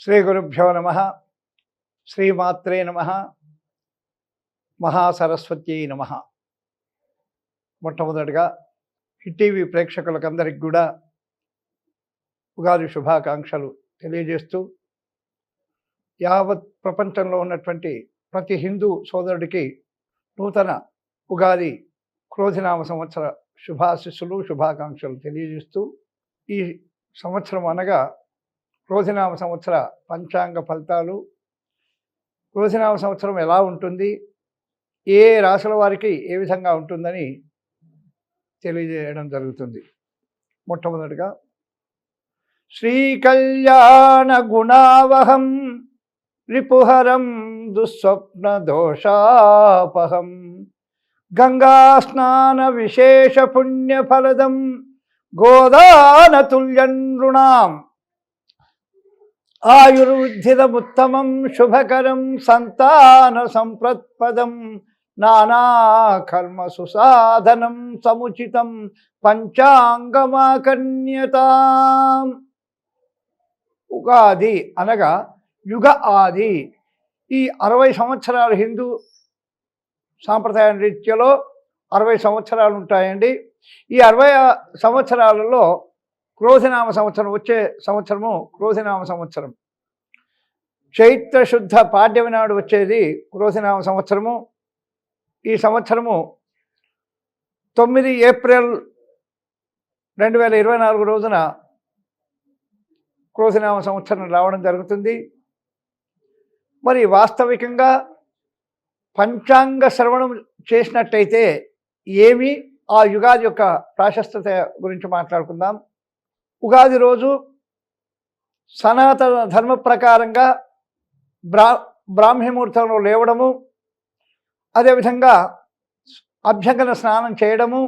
శ్రీ గురుభ్యో నమ శ్రీమాత్రే నమ మహాసరస్వతి నమ. మొట్టమొదటిగా టీవీ ప్రేక్షకులకందరికి కూడా ఉగాది శుభాకాంక్షలు తెలియజేస్తూ యావత్ ప్రపంచంలో ఉన్నటువంటి ప్రతి హిందూ సోదరుడికి నూతన ఉగాది క్రోధినామ సంవత్సర శుభాశిస్సులు శుభాకాంక్షలు తెలియజేస్తూ ఈ సంవత్సరం అనగా క్రోధినామ సంవత్సర పంచాంగ ఫలితాలు. క్రోధినామ సంవత్సరం ఎలా ఉంటుంది? ఏ రాశుల వారికి ఏ విధంగా ఉంటుందని తెలియజేయడం జరుగుతుంది. మొట్టమొదటిగా శ్రీకళ్యాణ గుణావహం రిపుహరం దుస్వప్న దోషాపహం గంగా స్నాన విశేష పుణ్యఫలదం గోదానతుల్యం నృణాం ఆయుర్వృద్ధిదముత్తమం శుభకరం సంతాన సంప్రత్పదం నానాకర్మ సుసాధనం సముచితం పంచాంగమాకన్యత. ఉగాది అనగా యుగ ఆది. ఈ అరవై సంవత్సరాలు హిందూ సాంప్రదాయ రీత్యలో అరవై సంవత్సరాలు ఉంటాయండి. ఈ అరవై సంవత్సరాలలో క్రోధినామ సంవత్సరం వచ్చే సంవత్సరము క్రోధినామ సంవత్సరం. చైత్ర శుద్ధ పాడ్యమి నాడు వచ్చేది క్రోధినామ సంవత్సరము. ఈ సంవత్సరము తొమ్మిది ఏప్రిల్ రెండు వేల ఇరవై నాలుగు రోజున క్రోధినామ సంవత్సరం రావడం జరుగుతుంది. మరి వాస్తవికంగా పంచాంగ శ్రవణం చేసినట్టయితే ఏమి? ఆ యుగాది యొక్క ప్రాశస్తత గురించి మాట్లాడుకుందాం. ఉగాది రోజు సనాతన ధర్మ ప్రకారంగా బ్రా బ్రాహ్మీముహూర్తంలో లేవడము అదేవిధంగా అభ్యంగన స్నానం చేయడము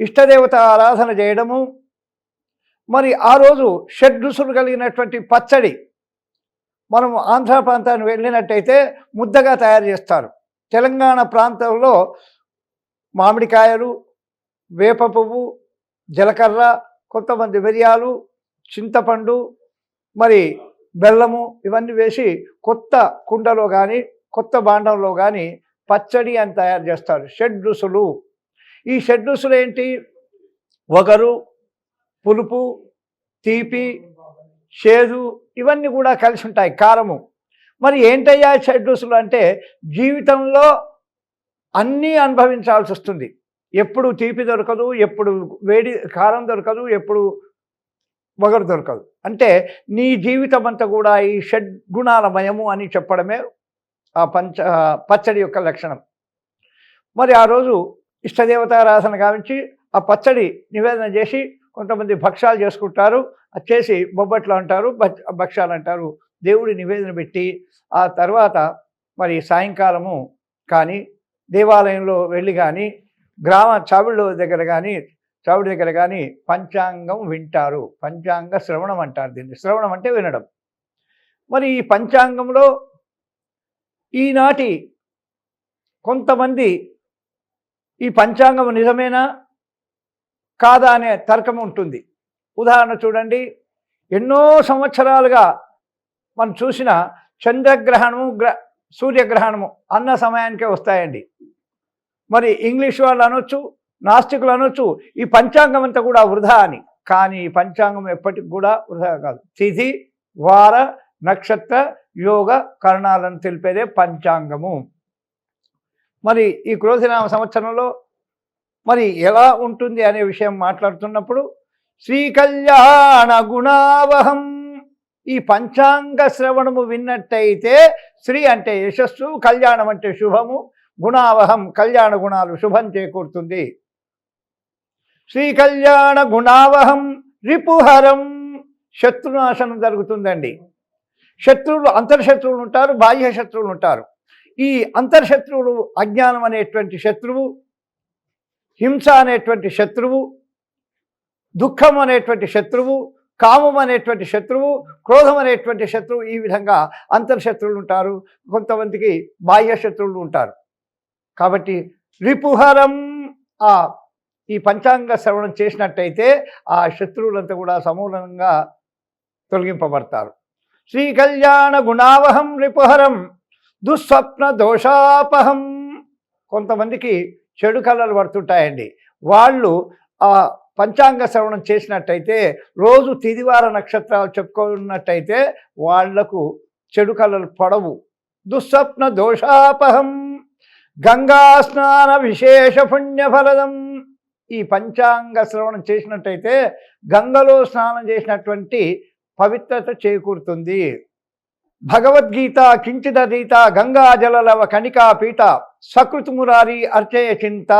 ఇష్టదేవత ఆరాధన చేయడము మరి ఆ రోజు షడ్రుసులు కలిగినటువంటి పచ్చడి మనం ఆంధ్ర ప్రాంతాన్ని వెళ్ళినట్టయితే ముద్దగా తయారు చేస్తారు. తెలంగాణ ప్రాంతంలో మామిడికాయలు వేప పువ్వు జీలకర్ర కొంతమంది మిరియాలు చింతపండు మరి బెల్లము ఇవన్నీ వేసి కొత్త కుండలో కానీ కొత్త బాండంలో కానీ పచ్చడి అని తయారు చేస్తారు. షడ్రుసులు ఈ షడ్రుసులు ఏంటి? వగరు పులుపు తీపి చేదు ఇవన్నీ కూడా కలిసి ఉంటాయి కారము. మరి ఏంటయ్యా షడ్రుసులు అంటే జీవితంలో అన్నీ అనుభవించాల్సి వస్తుంది. ఎప్పుడు తీపి దొరకదు ఎప్పుడు వేడి కారం దొరకదు ఎప్పుడు వగరు దొరకదు. అంటే నీ జీవితం అంతా కూడా ఈ షడ్గుణాలమయము అని చెప్పడమే ఆ పంచ పచ్చడి యొక్క లక్షణం. మరి ఆ రోజు ఇష్టదేవతారాధన గావించి ఆ పచ్చడి నివేదన చేసి కొంతమంది భక్షాలు చేసుకుంటారు అది చేసి బొబ్బట్లు అంటారు భక్షాలు అంటారు. దేవుడి నివేదన పెట్టి ఆ తర్వాత మరి సాయంకాలము కానీ దేవాలయంలో వెళ్ళి కానీ గ్రామ చావిళ్ళ దగ్గర కానీ చావిడి దగ్గర కానీ పంచాంగం వింటారు. పంచాంగ శ్రవణం అంటారు దీన్ని. శ్రవణం అంటే వినడం. మరి ఈ పంచాంగంలో ఈనాటి కొంతమంది ఈ పంచాంగం నిజమేనా? కాదా అనే తర్కం ఉంటుంది. ఉదాహరణ చూడండి. ఎన్నో సంవత్సరాలుగా మనం చూసిన చంద్రగ్రహణము గ్ర సూర్యగ్రహణము అన్న సమయానికే వస్తాయండి. మరి ఇంగ్లీష్ వాళ్ళు అనొచ్చు నాస్తికులు అనొచ్చు ఈ పంచాంగం అంతా కూడా వృధా అని. కానీ ఈ పంచాంగం ఎప్పటికి కూడా వృధా కాదు. తిథి వార నక్షత్ర యోగ కరణాలను తెలిపేదే పంచాంగము. మరి ఈ క్రోధినామ సంవత్సరంలో మరి ఎలా ఉంటుంది అనే విషయం మాట్లాడుతున్నప్పుడు శ్రీ కళ్యాణ గుణావహం. ఈ పంచాంగ శ్రవణము విన్నట్టయితే శ్రీ అంటే యశస్సు కళ్యాణం అంటే శుభము గుణావహం కళ్యాణ గుణాలు శుభం చేకూరుతుంది. శ్రీ కళ్యాణ గుణావహం రిపుహరం శత్రునాశనం జరుగుతుందండి. శత్రువులు అంతర్శత్రువులు ఉంటారు బాహ్య శత్రువులు ఉంటారు. ఈ అంతర్శత్రువులు అజ్ఞానం అనేటువంటి శత్రువు హింస అనేటువంటి శత్రువు దుఃఖం అనేటువంటి శత్రువు కామం అనేటువంటి శత్రువు క్రోధం అనేటువంటి శత్రువు ఈ విధంగా అంతర్శత్రువులు ఉంటారు. కొంతమందికి బాహ్య శత్రువులు ఉంటారు. కాబట్టి రిపుహరం ఆ ఈ పంచాంగ శ్రవణం చేసినట్టయితే ఆ శత్రువులంతా కూడా సమూలంగా తొలగింపబడతారు. శ్రీ కళ్యాణ గుణావహం రిపుహరం దుస్వప్న దోషాపహం. కొంతమందికి చెడు కళలు పడుతుంటాయండి. వాళ్ళు ఆ పంచాంగ శ్రవణం చేసినట్టయితే రోజు తిదివార నక్షత్రాలు చెప్పుకున్నట్టయితే వాళ్ళకు చెడు కళలు పడవు. దుస్వప్న దోషాపహం. గంగా స్నాన విశేష పుణ్యఫలదం. ఈ పంచాంగ శ్రవణం చేసినట్టయితే గంగలో స్నానం చేసినటువంటి పవిత్రత చేకూరుతుంది. భగవద్గీత కించిదీత గంగా జలలవ కణికా పీఠ సకృతిమురారి అర్చయ చింత.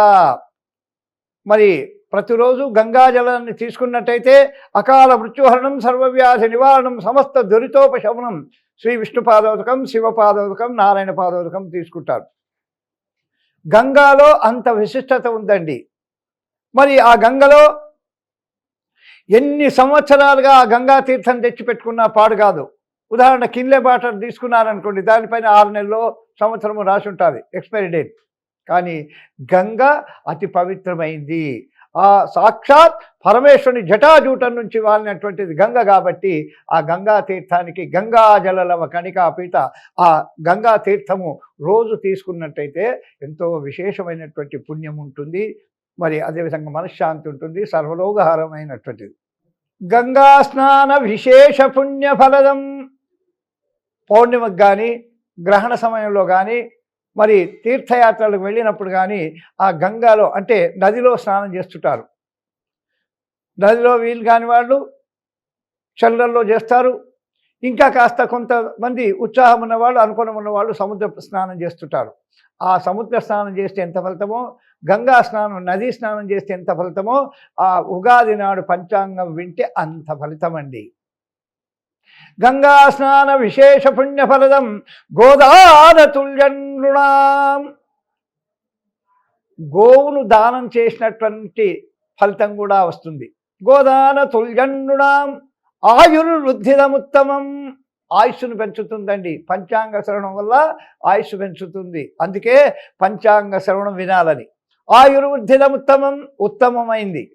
మరి ప్రతిరోజు గంగాజలాన్ని తీసుకున్నట్టయితే అకాల మృత్యుహరణం సర్వవ్యాధి నివారణం సమస్త దురితోపశమనం శ్రీ విష్ణు పాదోదకం శివ పాదోదకం నారాయణ పాదోదకం తీసుకుంటారు. గంగాలో అంత విశిష్టత ఉందండి. మరి ఆ గంగలో ఎన్ని సంవత్సరాలుగా ఆ గంగా తీర్థం తెచ్చిపెట్టుకున్నా పాడు కాదు. ఉదాహరణ కిన్లే బాటర్ తీసుకున్నారనుకోండి దానిపైన ఆరు నెలలో సంవత్సరము రాసి ఉంటుంది ఎక్స్పైరీ డేట్. కానీ గంగ అతి పవిత్రమైంది. ఆ సాక్షాత్ పరమేశ్వరుని జటాజూటం నుంచి వాలినటువంటిది గంగ కాబట్టి ఆ గంగా తీర్థానికి గంగా జలలవ కణికా పీఠ ఆ గంగా తీర్థము రోజు తీసుకున్నట్టయితే ఎంతో విశేషమైనటువంటి పుణ్యం ఉంటుంది. మరి అదేవిధంగా మనశ్శాంతి ఉంటుంది. సర్వలోకహారమైనటువంటిది. గంగా స్నాన విశేష పుణ్య ఫలదం. పౌర్ణిమకు కానీ గ్రహణ సమయంలో కానీ మరి తీర్థయాత్రలకు వెళ్ళినప్పుడు కానీ ఆ గంగాలో అంటే నదిలో స్నానం చేస్తుంటారు. నదిలో వీలు కాని వాళ్ళు చల్లల్లో చేస్తారు. ఇంకా కాస్త కొంతమంది ఉత్సాహం ఉన్నవాళ్ళు అనుకూలం ఉన్నవాళ్ళు సముద్ర స్నానం చేస్తుంటారు. ఆ సముద్ర స్నానం చేస్తే ఎంత ఫలితమో గంగా స్నానం నదీ స్నానం చేస్తే ఎంత ఫలితమో ఆ ఉగాది నాడు పంచాంగం వింటే అంత ఫలితం అండి గంగా స్నాన విశేష పుణ్యఫలదం గోదాన గోవును దానం చేసినటువంటి ఫలితం కూడా వస్తుంది. గోదాన తుల్యనృణాం ఆయుర్వృద్ధిదముత్తమం. ఆయుష్ను పెంచుతుందండి. పంచాంగ శ్రవణం వల్ల ఆయుష్ పెంచుతుంది. అందుకే పంచాంగ శ్రవణం వినాలని. ఆయుర్వృద్ధిదముత్తమం ఉత్తమమైంది.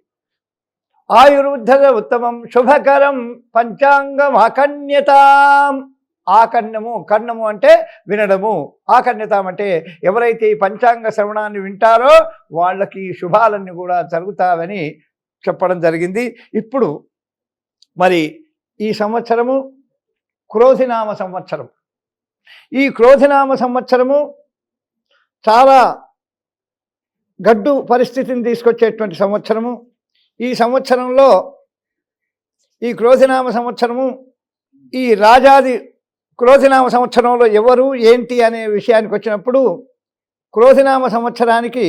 ఆయుర్వృద్ధ ఉత్తమం శుభకరం పంచాంగం అకన్యతాం ఆకర్ణము కర్ణము అంటే వినడము. ఆకర్ణ్యతం అంటే ఎవరైతే ఈ పంచాంగ శ్రవణాన్ని వింటారో వాళ్ళకి శుభాలన్నీ కూడా జరుగుతావని చెప్పడం జరిగింది. ఇప్పుడు మరి ఈ సంవత్సరము క్రోధినామ సంవత్సరం. ఈ క్రోధినామ సంవత్సరము చాలా గడ్డు పరిస్థితిని తీసుకొచ్చేటువంటి సంవత్సరము. ఈ సంవత్సరంలో ఈ క్రోధినామ సంవత్సరము ఈ రాజాది క్రోధినామ సంవత్సరంలో ఎవరు ఏంటి అనే విషయానికి వచ్చినప్పుడు క్రోధినామ సంవత్సరానికి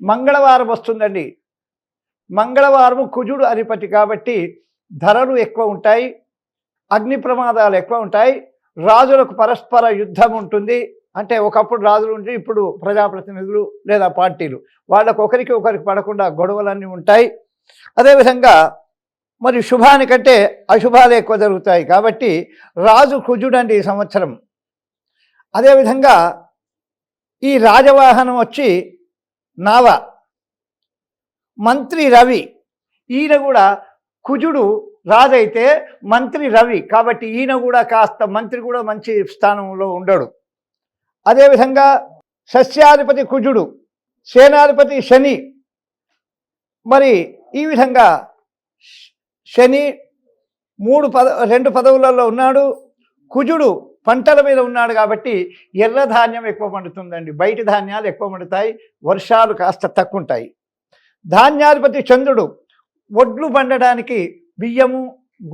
మంగళవారం వస్తుందండి. మంగళవారము కుజుడు అధిపతి కాబట్టి ధరలు ఎక్కువ ఉంటాయి అగ్ని ప్రమాదాలు ఎక్కువ ఉంటాయి రాజులకు పరస్పర యుద్ధం ఉంటుంది. అంటే ఒకప్పుడు రాజులు ఉంటే ఇప్పుడు ప్రజాప్రతినిధులు లేదా పార్టీలు వాళ్ళకు ఒకరికి ఒకరికి పడకుండా గొడవలన్నీ ఉంటాయి. అదేవిధంగా మరి శుభానికంటే అశుభాలు ఎక్కువ జరుగుతాయి కాబట్టి రాజు కుజుడండి ఈ సంవత్సరం. అదేవిధంగా ఈ రాజవాహనం వచ్చి నావ మంత్రి రవి ఈయన కూడా కుజుడు రాజైతే మంత్రి రవి. కాబట్టి ఈయన కూడా కాస్త మంత్రి కూడా మంచి స్థానంలో ఉండడు. అదేవిధంగా సస్యాధిపతి కుజుడు సేనాధిపతి శని. మరి ఈ విధంగా శని మూడు పద రెండు పదవులలో ఉన్నాడు. కుజుడు పంటల మీద ఉన్నాడు కాబట్టి ఎర్ర ధాన్యం ఎక్కువ పండుతుందండి. బయటి ధాన్యాలు ఎక్కువ పండుతాయి. వర్షాలు కాస్త తక్కువ ఉంటాయి. ధాన్యాధిపతి చంద్రుడు వడ్లు పండడానికి బియ్యము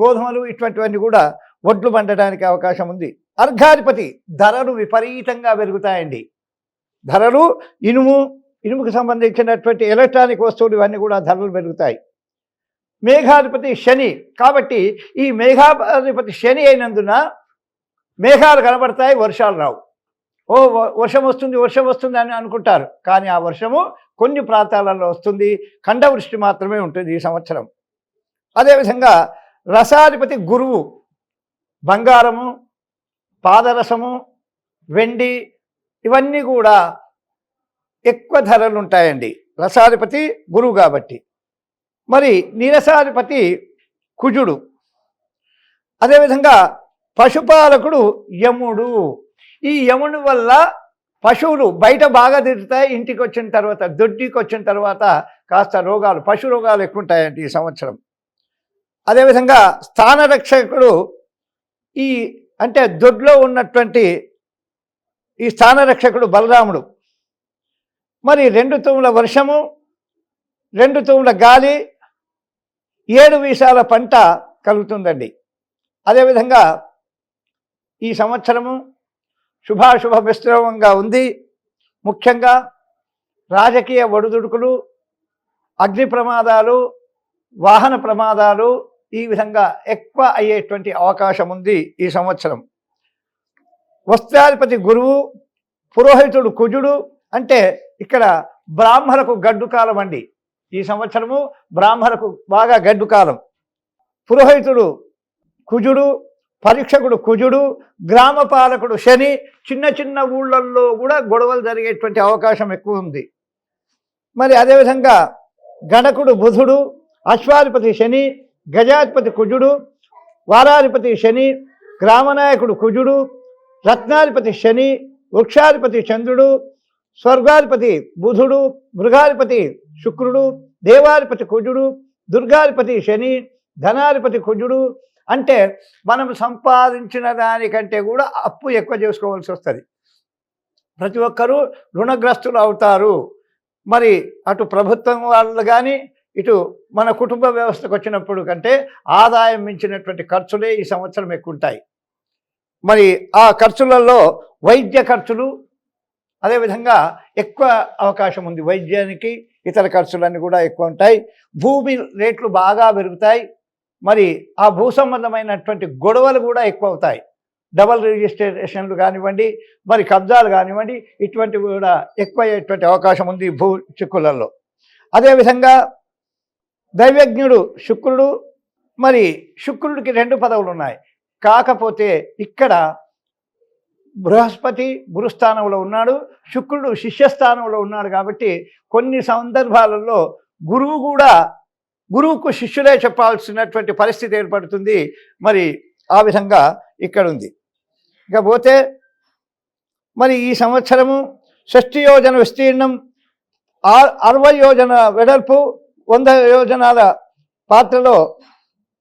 గోధుమలు ఇటువంటివన్నీ కూడా వడ్లు పండడానికి అవకాశం ఉంది. అర్ఘాధిపతి ధరలు విపరీతంగా పెరుగుతాయండి. ధరలు ఇనుము ఇనుముకు సంబంధించినటువంటి ఎలక్ట్రానిక్ వస్తువులు ఇవన్నీ కూడా ధరలు పెరుగుతాయి. మేఘాధిపతి శని కాబట్టి ఈ మేఘాధిపతి శని అయినందున మేఘాలు కనబడతాయి వర్షాలు రావు. ఓ వర్షం వస్తుంది వర్షం వస్తుంది అని అనుకుంటారు. కానీ ఆ వర్షము కొన్ని ప్రాంతాలలో వస్తుంది. ఖండవృష్టి మాత్రమే ఉంటుంది ఈ సంవత్సరం. అదేవిధంగా రసాధిపతి గురువు బంగారము పాదరసము వెండి ఇవన్నీ కూడా ఎక్కువ ధరలు ఉంటాయండి. రసాధిపతి గురువు కాబట్టి. మరి నీరసాధిపతి కుజుడు. అదేవిధంగా పశుపాలకుడు యముడు. ఈ యముడు వల్ల పశువులు బయట బాగా తిరుగుతాయి ఇంటికి వచ్చిన తర్వాత దొడ్డికి వచ్చిన తర్వాత కాస్త రోగాలు పశు రోగాలు ఎక్కువ ఉంటాయండి ఈ సంవత్సరం. అదేవిధంగా స్థానరక్షకుడు ఈ అంటే దొడ్లో ఉన్నటువంటి ఈ స్థానరక్షకుడు బలరాముడు. మరి రెండు తూముల వర్షము రెండు తూముల గాలి ఏడు వీసాల పంట కలుగుతుందండి. అదేవిధంగా ఈ సంవత్సరము శుభాశుభ మిశ్రమంగా ఉంది. ముఖ్యంగా రాజకీయ ఒడిదుడుకులు అగ్ని ప్రమాదాలు వాహన ప్రమాదాలు ఈ విధంగా ఎక్కువ అయ్యేటువంటి అవకాశం ఉంది ఈ సంవత్సరం. వస్త్రాధిపతి గురువు పురోహితుడు కుజుడు అంటే ఇక్కడ బ్రాహ్మణకు గడ్డు కాలం అండి. ఈ సంవత్సరము బ్రాహ్మణకు బాగా గడ్డు కాలం. పురోహితుడు కుజుడు పరీక్షకుడు కుజుడు గ్రామ పాలకుడు శని చిన్న చిన్న ఊళ్ళల్లో కూడా గొడవలు జరిగేటువంటి అవకాశం ఎక్కువ ఉంది. మరి అదేవిధంగా గణకుడు బుధుడు అశ్వాధిపతి శని గజాధిపతి కుజుడు వారాధిపతి శని గ్రామనాయకుడు కుజుడు రత్నాధిపతి శని వృక్షాధిపతి చంద్రుడు స్వర్గాధిపతి బుధుడు మృగాధిపతి శుక్రుడు దేవాధిపతి కుజుడు దుర్గాధిపతి శని ధనాధిపతి కుజుడు అంటే మనం సంపాదించిన దానికంటే కూడా అప్పు ఎక్కువ చేసుకోవాల్సి వస్తుంది. ప్రతి ఒక్కరూ రుణగ్రస్తులు అవుతారు. మరి అటు ప్రభుత్వం వాళ్ళు కానీ ఇటు మన కుటుంబ వ్యవస్థకు వచ్చినప్పుడు కంటే ఆదాయం మించినటువంటి ఖర్చులే ఈ సంవత్సరం ఎక్కువ ఉంటాయి మరి ఆ ఖర్చులలో వైద్య ఖర్చులు అదేవిధంగా ఎక్కువ అవకాశం ఉంది వైద్యానికి ఇతర ఖర్చులన్నీ కూడా ఎక్కువ ఉంటాయి. భూమి రేట్లు బాగా పెరుగుతాయి. మరి ఆ భూ సంబంధమైనటువంటి గొడవలు కూడా ఎక్కువ అవుతాయి డబల్ రిజిస్ట్రేషన్లు కానివ్వండి మరి కబ్జాలు కానివ్వండి ఇటువంటివి కూడా ఎక్కువ అయ్యేటువంటి అవకాశం ఉంది భూ చిక్కులలో. అదేవిధంగా దైవజ్ఞుడు శుక్రుడు మరి శుక్రుడికి రెండు పదవులు ఉన్నాయి. కాకపోతే ఇక్కడ బృహస్పతి గురుస్థానంలో ఉన్నాడు శుక్రుడు శిష్యస్థానంలో ఉన్నాడు కాబట్టి కొన్ని సందర్భాలలో గురువు కూడా గురువుకు శిష్యులే చెప్పాల్సినటువంటి పరిస్థితి ఏర్పడుతుంది. మరి ఆ విధంగా ఇక్కడ ఉంది ఇకపోతే మరి ఈ సంవత్సరము షష్ఠి యోజన విస్తీర్ణం అరవై యోజన వెడల్పు వంద యోజనాల పాత్రలో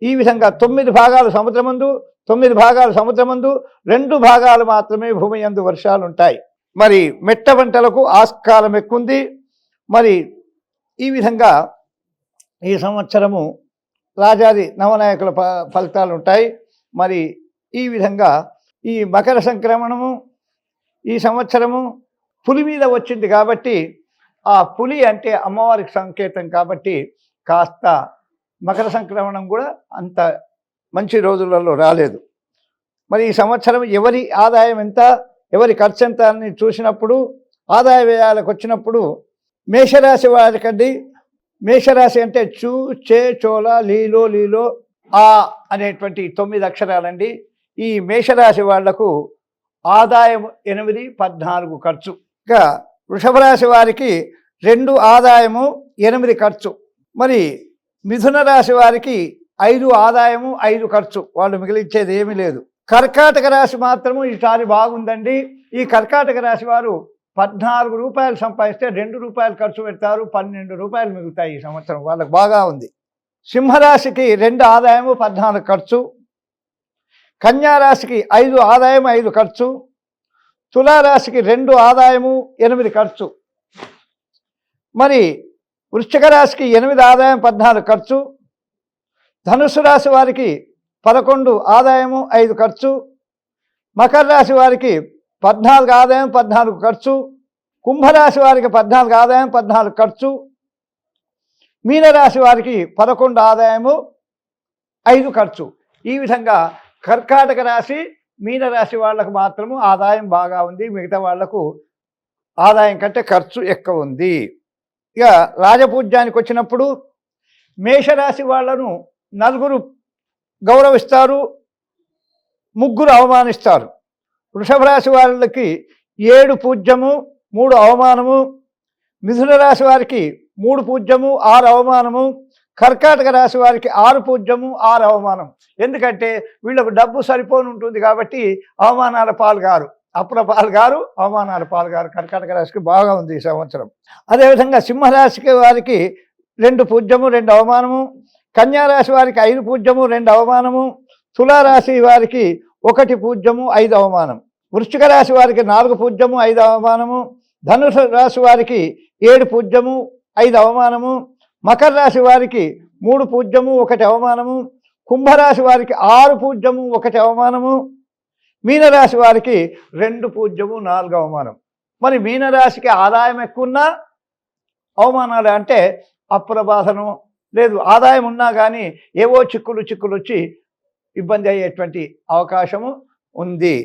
ఈ విధంగా తొమ్మిది భాగాలు సముద్రమందు తొమ్మిది భాగాలు సముద్రమందు రెండు భాగాలు మాత్రమే భూమి యందు వర్షాలు ఉంటాయి మరి మెట్ట పంటలకు ఆస్కారం ఎక్కువంది. మరి ఈ విధంగా ఈ సంవత్సరము రాజాది నవనాయకుల ఫ ఫలితాలు ఉంటాయి మరి ఈ విధంగా ఈ మకర సంక్రమణము ఈ సంవత్సరము పులి మీద వచ్చింది కాబట్టి ఆ పులి అంటే అమ్మవారికి సంకేతం కాబట్టి కాస్త మకర సంక్రమణం కూడా అంత మంచి రోజులలో రాలేదు. మరి ఈ సంవత్సరం ఎవరి ఆదాయం ఎంత ఎవరి ఖర్చు ఎంత అని చూసినప్పుడు ఆదాయ వ్యయాలకు వచ్చినప్పుడు మేషరాశి వారికండి మేషరాశి అంటే చూ చే చోళ లీలో లీలో ఆ అనేటువంటి తొమ్మిది అక్షరాలండి. ఈ మేషరాశి వాళ్ళకు ఆదాయం ఎనిమిది పద్నాలుగు ఖర్చు. ఇక వృషభ రాశి వారికి రెండు ఆదాయము ఎనిమిది ఖర్చు. మరి మిథున రాశి వారికి ఐదు ఆదాయము ఐదు ఖర్చు. వాళ్ళు మిగిలించేది ఏమీ లేదు. కర్కాటక రాశి మాత్రము ఈసారి బాగుందండి. ఈ కర్కాటక రాశి వారు పద్నాలుగు రూపాయలు సంపాదిస్తే రెండు రూపాయలు ఖర్చు పెడతారు పన్నెండు రూపాయలు మిగులుతాయి ఈ సంవత్సరం. వాళ్ళకి బాగా ఉంది. సింహరాశికి రెండు ఆదాయము పద్నాలుగు ఖర్చు. కన్యారాశికి ఐదు ఆదాయం ఐదు ఖర్చు. తులారాశికి రెండు ఆదాయము ఎనిమిది ఖర్చు. మరి వృశ్చిక రాశికి ఎనిమిది ఆదాయం పద్నాలుగు ఖర్చు. ధనుసు రాశి వారికి పదకొండు ఆదాయము ఐదు ఖర్చు. మకర రాశి వారికి పద్నాలుగు ఆదాయం పద్నాలుగు ఖర్చు. కుంభరాశి వారికి పద్నాలుగు ఆదాయం పద్నాలుగు ఖర్చు. మీనరాశి వారికి పదకొండు ఆదాయము ఐదు ఖర్చు. ఈ విధంగా కర్కాటక రాశి మీనరాశి వాళ్ళకు మాత్రము ఆదాయం బాగా ఉంది. మిగతా వాళ్ళకు ఆదాయం కంటే ఖర్చు ఎక్కువ ఉంది. ఇక రాజపూజ్యానికి వచ్చినప్పుడు మేషరాశి వాళ్ళను నలుగురు గౌరవిస్తారు ముగ్గురు అవమానిస్తారు. వృషభ రాశి వాళ్ళకి ఏడు పూజ్యము మూడు అవమానము మిథున రాశి వారికి మూడు పూజ్యము ఆరు అవమానము కర్కాటక రాశి వారికి ఆరు పూజ్యము ఆరు అవమానం ఎందుకంటే వీళ్ళకు డబ్బు సరిపోని ఉంటుంది కాబట్టి అవమానాల పాలుగారు. అప్పుల పాలుగారు అవమానాల పాలుగారు. కర్కాటక రాశికి బాగా ఉంది ఈ సంవత్సరం. అదేవిధంగా సింహరాశికి వారికి రెండు పూజ్యము రెండు అవమానము. కన్యారాశి వారికి ఐదు పూజ్యము రెండు అవమానము. తులారాశి వారికి ఒకటి పూజ్యము ఐదు అవమానం. వృశ్చిక రాశి వారికి నాలుగు పూజ్యము ఐదు అవమానము. ధనుసు రాశి వారికి ఏడు పూజ్యము ఐదు అవమానము. మకర రాశి వారికి మూడు పూజ్యము ఒకటి అవమానము. కుంభరాశి వారికి ఆరు పూజ్యము ఒకటి అవమానము. మీనరాశి వారికి రెండు పూజ్యము నాలుగు అవమానం. మరి మీనరాశికి ఆదాయం ఎక్కువన్నా అవమానాలు అంటే అప్పుల బాధను లేదు ఆదాయం ఉన్నా కానీ ఏవో చిక్కులు చిక్కులు వచ్చి ఇబ్బంది అయ్యేటువంటి అవకాశము ఉంది.